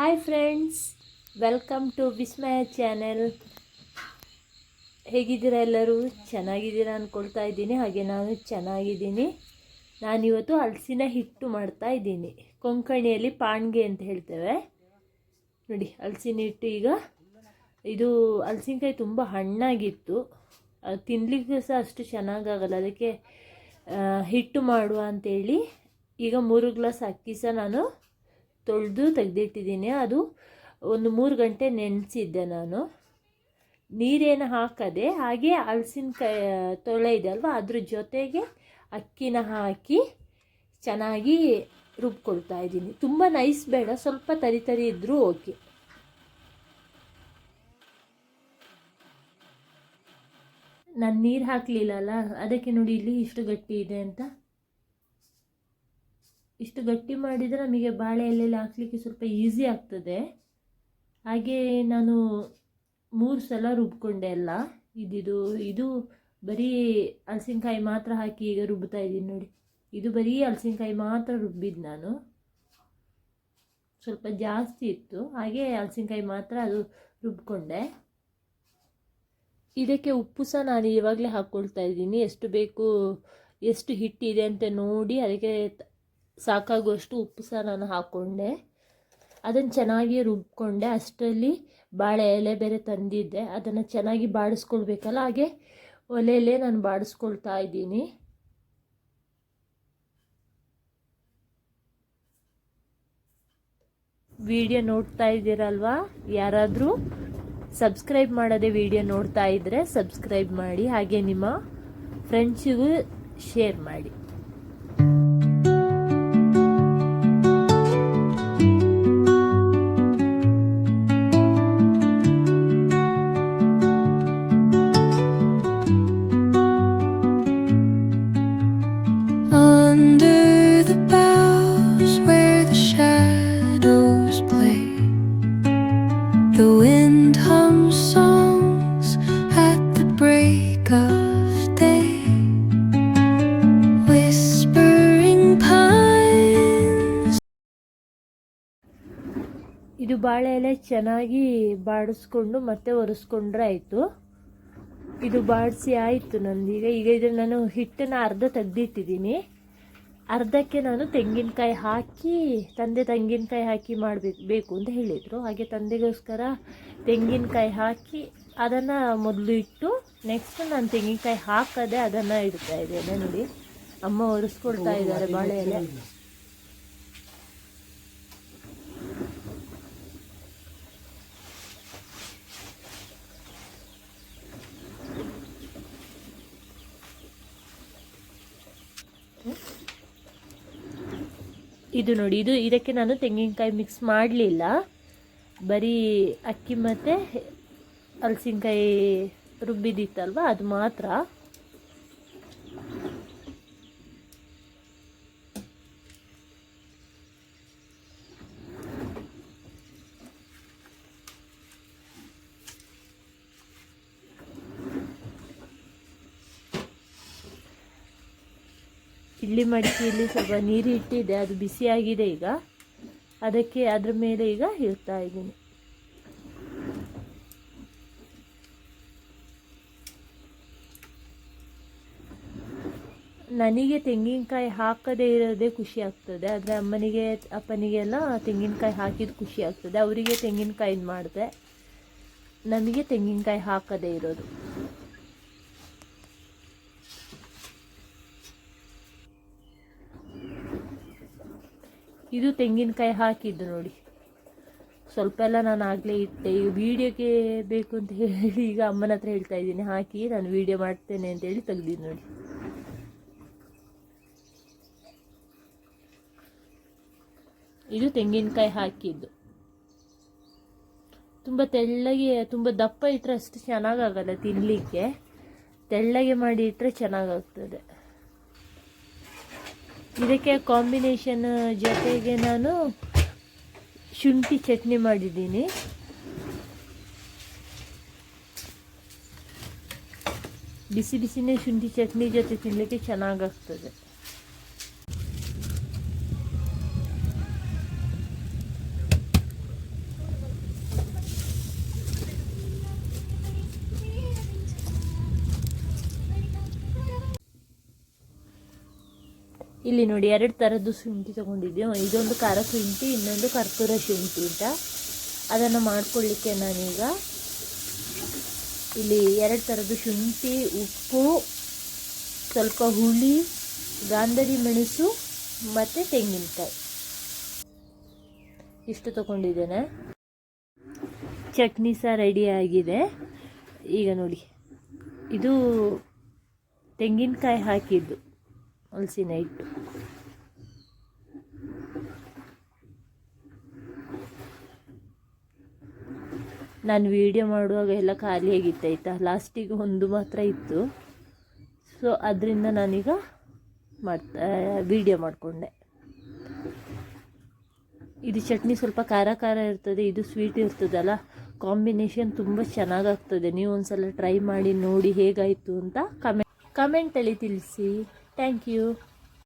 Hi friends welcome to Vismaya channel ಹೇಗಿದ್ದೀರಾ ಎಲ್ಲರೂ? ಚೆನ್ನಾಗಿದ್ದೀರಾ ಅಂದ್ಕೊಳ್ತಾ ಇದ್ದೀನಿ. ಹಾಗೆ ನಾನು ಚೆನ್ನಾಗಿದ್ದೀನಿ. ನಾನಿವತ್ತು ಹಲಸಿನ ಹಿಟ್ಟು ಮಾಡ್ತಾ ಇದ್ದೀನಿ. ಕೊಂಕಣಿಯಲ್ಲಿ ಪಾಣ್ಗೆ ಅಂತ ಹೇಳ್ತೇವೆ. ನೋಡಿ, ಹಲಸಿನ ಹಿಟ್ಟು ಈಗ. ಇದು ಹಲಸಿನಕಾಯಿ ತುಂಬ ಹಣ್ಣಾಗಿತ್ತು. ತಿನ್ನಲಿಕ್ಕೆ ಸಹ ಅಷ್ಟು ಚೆನ್ನಾಗಾಗಲ್ಲ. ಅದಕ್ಕೆ ಹಿಟ್ಟು ಮಾಡುವ ಅಂತೇಳಿ ಈಗ ಮೂರು ಗ್ಲಾಸ್ ಅಕ್ಕಿ ಸಹ ನಾನು ತೊಳೆದು ತೆಗೆದಿಟ್ಟಿದ್ದೀನಿ. ಅದು ಒಂದು ಮೂರು ಗಂಟೆ ನೆನೆಸಿದ್ದೆ ನಾನು. ನೀರೇನು ಹಾಕದೆ ಹಾಗೆ ಹಲಸಿನಕಾಯಿ, ತೊಳೆ ಇದೆ ಅಲ್ವಾ, ಅದ್ರ ಜೊತೆಗೆ ಅಕ್ಕಿನ ಹಾಕಿ ಚೆನ್ನಾಗಿ ರುಬ್ಕೊಳ್ತಾ ಇದ್ದೀನಿ. ತುಂಬ ನೈಸ್ ಬೇಡ, ಸ್ವಲ್ಪ ತರಿ ತರಿ ಇದ್ದರೂ ಓಕೆ ನಾನು ನೀರು ಹಾಕಲಿಲ್ಲಲ್ಲ ಅದಕ್ಕೆ ನೋಡಿ ಇಲ್ಲಿ ಇಷ್ಟು ಗಟ್ಟಿ ಇದೆ ಅಂತ. ಇಷ್ಟು ಗಟ್ಟಿ ಮಾಡಿದರೆ ನಮಗೆ ಬಾಳೆ ಎಲೆಯಲ್ಲಿ ಹಾಕ್ಲಿಕ್ಕೆ ಸ್ವಲ್ಪ ಈಸಿ ಆಗ್ತದೆ. ಹಾಗೆ ನಾನು ಮೂರು ಸಲ ರುಬ್ಕೊಂಡೆ ಎಲ್ಲ ಇದಿದು, ಇದು ಬರೀ ಹಲಸಿನಕಾಯಿ ಮಾತ್ರ ಹಾಕಿ ಈಗ ರುಬ್ತಾ ಇದ್ದೀನಿ ನೋಡಿ. ಇದು ಬರೀ ಹಲಸಿನಕಾಯಿ ಮಾತ್ರ ರುಬ್ಬಿದ್ದು ನಾನು. ಸ್ವಲ್ಪ ಜಾಸ್ತಿ ಇತ್ತು. ಹಾಗೆ ಹಲಸಿನಕಾಯಿ ಮಾತ್ರ ಅದು ರುಬ್ಕೊಂಡೆ. ಇದಕ್ಕೆ ಉಪ್ಪು ಸಹ ನಾನು ಇವಾಗಲೇ ಹಾಕ್ಕೊಳ್ತಾ ಇದ್ದೀನಿ. ಎಷ್ಟು ಬೇಕು, ಎಷ್ಟು ಹಿಟ್ಟಿದೆ ಅಂತ ನೋಡಿ ಅದಕ್ಕೆ ಸಾಕಾಗುವಷ್ಟು ಉಪ್ಪು ಸಹ ನಾನು ಹಾಕ್ಕೊಂಡೆ ಅದನ್ನು ಚೆನ್ನಾಗಿ ರುಬ್ಕೊಂಡೆ. ಅಷ್ಟರಲ್ಲಿ ಬಾಳೆ ಎಲೆ ಬೇರೆ ತಂದಿದ್ದೆ. ಅದನ್ನು ಚೆನ್ನಾಗಿ ಬಾಡಿಸ್ಕೊಳ್ಬೇಕಲ್ಲ, ಹಾಗೆ ಒಲೆಯಲ್ಲೇ ನಾನು ಬಾಡಿಸ್ಕೊಳ್ತಾ ಇದ್ದೀನಿ. ವಿಡಿಯೋ ನೋಡ್ತಾ ಇದ್ದೀರಲ್ವಾ? ಯಾರಾದರೂ ಸಬ್ಸ್ಕ್ರೈಬ್ ಮಾಡದೆ ವಿಡಿಯೋ ನೋಡ್ತಾ ಇದ್ದರೆ ಸಬ್ಸ್ಕ್ರೈಬ್ ಮಾಡಿ, ಹಾಗೆ ನಿಮ್ಮ ಫ್ರೆಂಡ್ಸಿಗೂ ಶೇರ್ ಮಾಡಿ. ಇದು ಬಾಳೆ ಎಲೆ ಚೆನ್ನಾಗಿ ಬಾಡಿಸ್ಕೊಂಡು ಮತ್ತೆ ಒರೆಸ್ಕೊಂಡ್ರೆ ಆಯಿತು. ಇದು ಬಾಡಿಸಿ ಆಯಿತು ನಂದೀಗ ಈಗ ಇದನ್ನು ನಾನು ಹಿಟ್ಟನ್ನು ಅರ್ಧ ತೆಗ್ದಿಟ್ಟಿದ್ದೀನಿ. ಅರ್ಧಕ್ಕೆ ನಾನು ತೆಂಗಿನಕಾಯಿ ಹಾಕಿ, ತಂದೆ ತೆಂಗಿನಕಾಯಿ ಹಾಕಿ ಮಾಡಬೇಕು ಬೇಕು ಅಂತ ಹೇಳಿದರು. ಹಾಗೆ ತಂದೆಗೋಸ್ಕರ ತೆಂಗಿನಕಾಯಿ ಹಾಕಿ ಅದನ್ನು ಮೊದಲು ಇಟ್ಟು ನೆಕ್ಸ್ಟ್ ನಾನು ತೆಂಗಿನಕಾಯಿ ಹಾಕದೆ ಅದನ್ನು ಇಡ್ತಾ ಇದ್ದೇನೆ ನೋಡಿ. ಅಮ್ಮ ಒರೆಸ್ಕೊಡ್ತಾ ಇದ್ದಾರೆ ಬಾಳೆ ಎಲೆ. ಇದು ನೋಡಿ, ಇದು ಇದಕ್ಕೆ ನಾನು ತೆಂಗಿನಕಾಯಿ ಮಿಕ್ಸ್ ಮಾಡಲಿಲ್ಲ. ಬರೀ ಅಕ್ಕಿ ಮತ್ತು ಹಲಸಿನಕಾಯಿ ರುಬ್ಬಿದ್ದಿತ್ತಲ್ವ ಅದು ಮಾತ್ರ. ಇಡ್ಲಿ ಮಡಿಕೆಯಲ್ಲಿ ಸ್ವಲ್ಪ ನೀರು ಇಟ್ಟಿದೆ ಅದು ಬಿಸಿಯಾಗಿದೆ ಈಗ. ಅದಕ್ಕೆ ಅದ್ರ ಮೇಲೆ ಈಗ ಇಡ್ತಾ ಇದ್ದೀನಿ. ನನಗೆ ತೆಂಗಿನಕಾಯಿ ಹಾಕದೇ ಇರೋದೇ ಖುಷಿ ಆಗ್ತದೆ. ಆದರೆ ಅಮ್ಮನಿಗೆ, ಅಪ್ಪನಿಗೆಲ್ಲ ತೆಂಗಿನಕಾಯಿ ಹಾಕಿದ್ದು ಖುಷಿ ಆಗ್ತದೆ. ಅವರಿಗೆ ತೆಂಗಿನಕಾಯಿ ಮಾಡಿದೆ. ನಮಗೆ ತೆಂಗಿನಕಾಯಿ ಹಾಕದೇ ಇರೋದು. ಇದು ತೆಂಗಿನಕಾಯಿ ಹಾಕಿದ್ದು ನೋಡಿ. ಸ್ವಲ್ಪ ಎಲ್ಲ ನಾನು ಆಗಲೇ ಇಟ್ಟೆ. ಈಗ ವೀಡಿಯೋಗೆ ಬೇಕು ಅಂತ ಹೇಳಿ ಈಗ ಅಮ್ಮನ ಹತ್ರ ಹೇಳ್ತಾ ಇದ್ದೀನಿ. ಹಾಕಿ ನಾನು ವೀಡಿಯೋ ಮಾಡ್ತೇನೆ ಅಂತೇಳಿ ತೆಗ್ದಿದ್ದು ನೋಡಿ. ಇದು ತೆಂಗಿನಕಾಯಿ ಹಾಕಿದ್ದು. ತುಂಬ ತೆಳ್ಳಗೆ, ತುಂಬ ದಪ್ಪ ಇಟ್ಟರೆ ಅಷ್ಟು ಚೆನ್ನಾಗಾಗಲ್ಲ ತಿನ್ನಲಿಕ್ಕೆ ತೆಳ್ಳಗೆ ಮಾಡಿ ಇಟ್ಟರೆ ಚೆನ್ನಾಗಾಗ್ತದೆ ಇದಕ್ಕೆ ಕಾಂಬಿನೇಷನ್ ಜೊತೆಗೆ ನಾನು ಶುಂಠಿ ಚಟ್ನಿ ಮಾಡಿದ್ದೀನಿ. ಬಿಸಿ ಬಿಸಿನೇ ಶುಂಠಿ ಚಟ್ನಿ ಜೊತೆ ತಿನ್ನಲಿಕ್ಕೆ ಚೆನ್ನಾಗಾಗ್ತದೆ ಇಲ್ಲಿ ನೋಡಿ ಎರಡು ಥರದ್ದು ಶುಂಠಿ ತೊಗೊಂಡಿದ್ದೆ. ಇದೊಂದು ಖಾರ ಶುಂಠಿ, ಇನ್ನೊಂದು ಕರ್ಪೂರ ಶುಂಠಿ ಅಂತ. ಅದನ್ನು ಮಾಡ್ಕೊಳ್ಳಿಕ್ಕೆ ನಾನೀಗ ಇಲ್ಲಿ ಎರಡು ಥರದ್ದು ಶುಂಠಿ, ಉಪ್ಪು, ಸ್ವಲ್ಪ ಹುಳಿ, ಗಾಂಧರಿ ಮೆಣಸು ಮತ್ತು ತೆಂಗಿನಕಾಯಿ. ಇಷ್ಟು ತೊಗೊಂಡಿದ್ದೇನೆ. ಚಟ್ನಿ ಸಹ ರೆಡಿ ಆಗಿದೆ. ಈಗ ನೋಡಿ, ಇದು ತೆಂಗಿನಕಾಯಿ ಹಾಕಿದ್ದು. ಹಲಸಿನ ಹಿಟ್ಟು. ನಾನು ವಿಡಿಯೋ ಮಾಡುವಾಗ ಎಲ್ಲ ಖಾಲಿಯಾಗಿತ್ತು ಆಯಿತಾ? ಲಾಸ್ಟಿಗೆ ಒಂದು ಮಾತ್ರ ಇತ್ತು. ಸೊ ಅದರಿಂದ ನಾನೀಗ ಮಾಡ್ತಾ ವಿಡಿಯೋ ಮಾಡಿಕೊಂಡೆ. ಇದು ಚಟ್ನಿ ಸ್ವಲ್ಪ ಖಾರ ಖಾರ ಇರ್ತದೆ, ಇದು ಸ್ವೀಟ್ ಇರ್ತದಲ್ಲ ಕಾಂಬಿನೇಷನ್ ತುಂಬ ಚೆನ್ನಾಗಾಗ್ತದೆ ನೀವು ಒಂದು ಸಲ ಟ್ರೈ ಮಾಡಿ ನೋಡಿ ಹೇಗಾಯಿತು ಅಂತ ಕಮೆಂಟ್ ಕಮೆಂಟಲ್ಲಿ ತಿಳಿಸಿ. Thank you